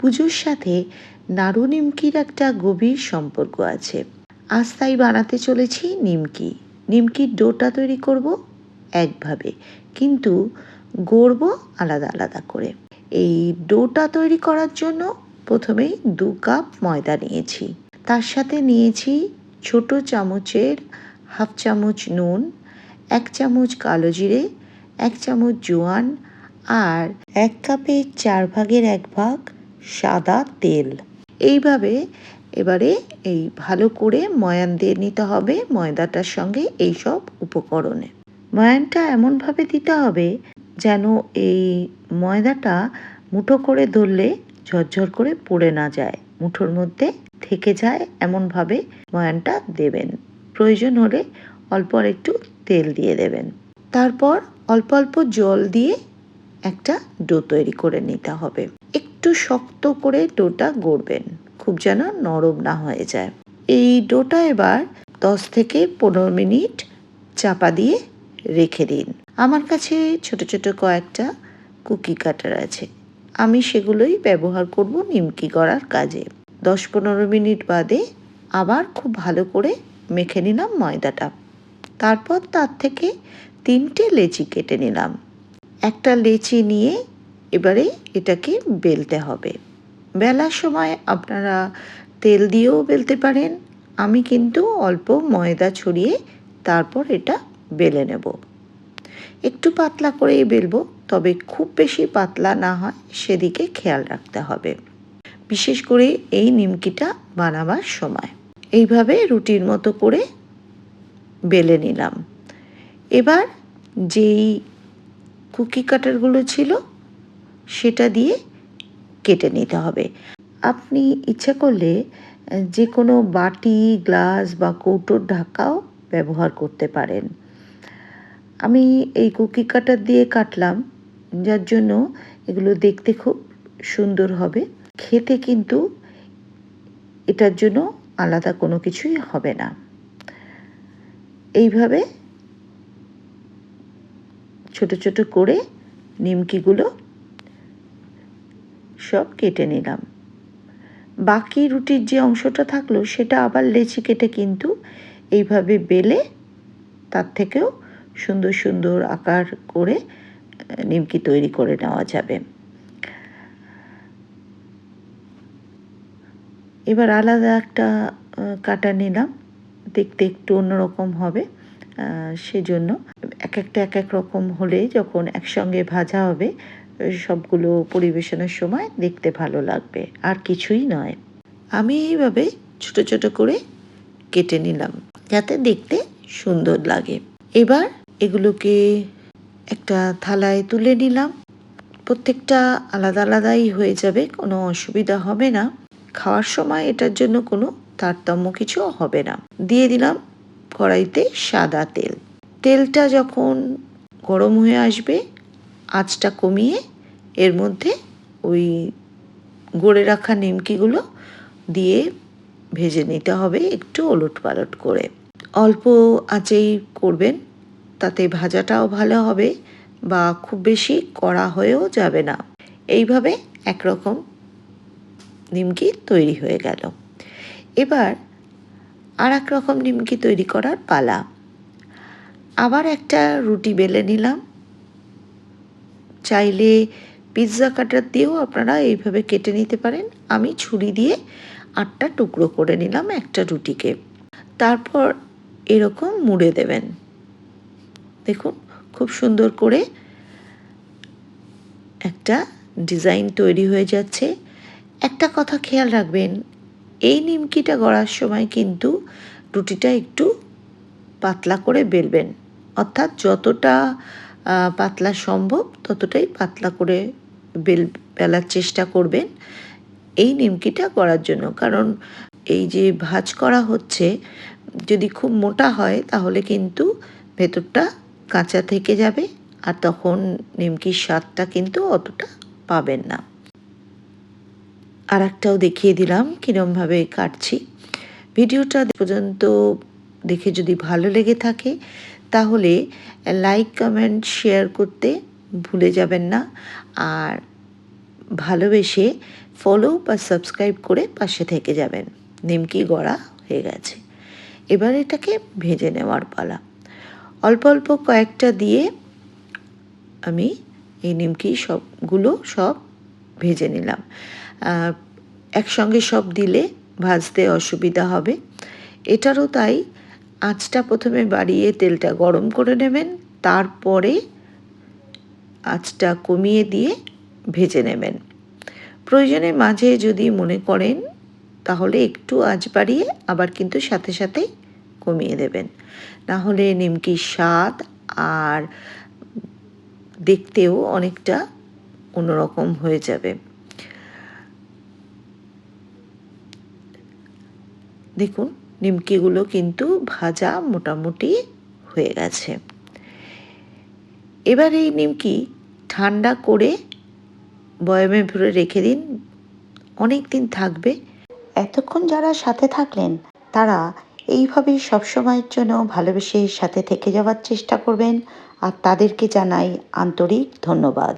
পুজোর সাথে নাড়ু নিমকির একটা গভীর সম্পর্ক আছে। আজ তাই বানাতে চলেছি নিমকি। নিমকির ডোটা তৈরি করব একভাবে, কিন্তু গড়ব আলাদা আলাদা করে। এই ডোটা তৈরি করার জন্য প্রথমেই দু কাপ ময়দা নিয়েছি। তার সাথে নিয়েছি ছোট চামচের হাফ চামচ নুন, এক চামচ কালো জিরে, এক চামচ জোয়ান আর এক কাপের চার ভাগের এক ভাগ সাদা তেল। এইভাবে এবারে এই ভালো করে ময়ান দিয়ে নিতে হবে ময়দাটার সঙ্গে এই সব উপকরণে। ময়ানটা এমনভাবে দিতে হবে যেন এই ময়দাটা মুঠো করে ধরলে ঝরঝর করে পড়ে না যায়, মুঠোর মধ্যে থেকে যায় এমনভাবে ময়ানটা দেবেন। প্রয়োজন হলে অল্প একটু তেল দিয়ে দেবেন। তারপর অল্প অল্প জল দিয়ে একটা ডো তৈরি করে নিতে হবে। একটু শক্ত করে ডোটা গড়বেন, খুব যেন নরম না হয়ে যায়। এই ডোটা এবার দশ থেকে পনেরো মিনিট চাপা দিয়ে রেখে দিন। আমার কাছে ছোট ছোট কয়েকটা কুকি কাটার আছে। আমি সেগুলোই ব্যবহার করব নিমকি করার কাজে। দশ পনেরো মিনিট বাদে আবার খুব ভালো করে মেখে নিলাম ময়দাটা। তারপর তার থেকে তিনটে লেচি কেটে নিলাম। একটা লেচি নিয়ে এবারে এটাকে বেলতে হবে। বেলার সময় আপনারা তেল দিয়েও বেলতে পারেন। আমি কিন্তু অল্প ময়দা ছড়িয়ে তারপর এটা বেলে নেব। একটু পাতলা করেই বেলবো, তবে খুব বেশি পাতলা না হয়, সেদিকে খেয়াল রাখতে হবে। বিশেষ করে এই নিমকিটা বানাবার সময়। এইভাবে রুটির মতো করে বেলে নিলাম। এবার যেই কুকি কাটারগুলো ছিল সেটা দিয়ে কেটে নিতে হবে। আপনি ইচ্ছে করলে, যে কোনো বাটি, গ্লাস বা কৌটোর ঢাকাও ব্যবহার করতে পারেন। আমি এই কুকি কাটার দিয়ে কাটলাম, যার জন্য এগুলো দেখতে খুব সুন্দর হবে। খেতে কিন্তু এটার জন্য আলাদা কোনো কিছুই হবে না। এইভাবে ছোট ছোট করে নিমকিগুলো সব কেটে নিলাম। বাকি রুটির যে অংশটা থাকল, সেটা আবার লেচি কেটে কিন্তু এইভাবে বেলে তার থেকেও সুন্দর সুন্দর আকার করে নিমকি তৈরি করে নেওয়া যাবে। এবার আলাদা একটা কাটা নিলাম। দেখতে একটু অন্যরকম হবে সেজন্য। এক একটা এক এক রকম হলে যখন একসঙ্গে ভাজা হবে সবগুলো পরিবেশনের সময় দেখতে ভালো লাগবে, আর কিছুই নয়। আমি এইভাবে ছোট ছোট করে কেটে নিলাম, যাতে দেখতে সুন্দর লাগে। এবার এগুলোকে একটা থালায় তুলে নিলাম। প্রত্যেকটা আলাদা আলাদাই হয়ে যাবে, কোনো অসুবিধা হবে না। খাওয়ার সময় এটার জন্য কোনো তারতম্য কিছু হবে না। দিয়ে দিলাম কড়াইতে সাদা তেল। তেলটা যখন গরম হয়ে আসবে আঁচটা কমিয়ে এর মধ্যে ওই গড়ে রাখা নিমকিগুলো দিয়ে ভেজে নিতে হবে একটু ওলট পালট করে। অল্প আঁচেই করবেন, তাতে ভাজাটাও ভালো হবে বা খুব বেশি কড়া হয়েও যাবে না। এইভাবে একরকম নিমকি তৈরি হয়ে গেল। এবার আর এক রকম নিমকি তৈরি করার পালা। আবার একটা রুটি বেলে নিলাম। চাইলে পিৎজা কাটার দিয়েও আপনারা এইভাবে কেটে নিতে পারেন। আমি ছুরি দিয়ে আটটা টুকরো করে নিলাম একটা রুটিকে। তারপর এরকম মুড়ে দেবেন। দেখুন, খুব সুন্দর করে একটা ডিজাইন তৈরি হয়ে যাচ্ছে। একটা কথা খেয়াল রাখবেন, এই নিমকিটা গড়ার সময় কিন্তু রুটিটা একটু পাতলা করে বেলবেন। অর্থাৎ যতটা পাতলা সম্ভব, ততটাই পাতলা করে বেল বেলার চেষ্টা করবেন এই নিমকিটা করার জন্য। কারণ এই যে ভাজ করা হচ্ছে, যদি খুব মোটা হয় তাহলে কিন্তু ভেতরটা কাঁচা থেকে যাবে আর তখন নিমকির স্বাদটা কিন্তু অতটা পাবেন না। আর একটাও দেখিয়ে দিলাম কীরমভাবে কাটছি। ভিডিওটা পর্যন্ত দেখে যদি ভালো লেগে থাকে তাহলে লাইক কমেন্ট শেয়ার করতে ভুলে যাবেন না। আর ভালোবেসে ফলো বা সাবস্ক্রাইব করে পাশে থেকে যাবেন। নিমকি গড়া হয়ে গেছে। এবার এটাকে ভেজে নেওয়ার পালা। অল্প অল্প কয়েকটা দিয়ে আমি এই নিমকি সবগুলো সব ভেজে নিলাম। একসঙ্গে সব দিলে ভাজতে অসুবিধা হবে। এটারও তাই আঁচটা প্রথমে বাড়িয়ে তেলটা গরম করে নেবেন, তারপরে আঁচটা কমিয়ে দিয়ে ভেজে নেবেন। প্রয়োজনে মাঝে যদি মনে করেন, তাহলে একটু আঁচ বাড়িয়ে আবার কিন্তু সাথে সাথে কমিয়ে দেবেন। না হলে নিমকির স্বাদ আর দেখতেও অনেকটা অন্যরকম হয়ে যাবে। দেখুন নিমকিগুলো কিন্তু ভাজা মোটামুটি হয়ে গেছে। এবার এই নিমকি ঠান্ডা করে বয়ামে ভরে রেখে দিন, অনেক দিন থাকবে। এতক্ষণ যারা সাথে থাকলেন, তারা এইভাবেই সবসময়ের জন্য ভালোবেসে সাথে থেকে যাওয়ার চেষ্টা করবেন। আর তাদেরকে জানাই আন্তরিক ধন্যবাদ।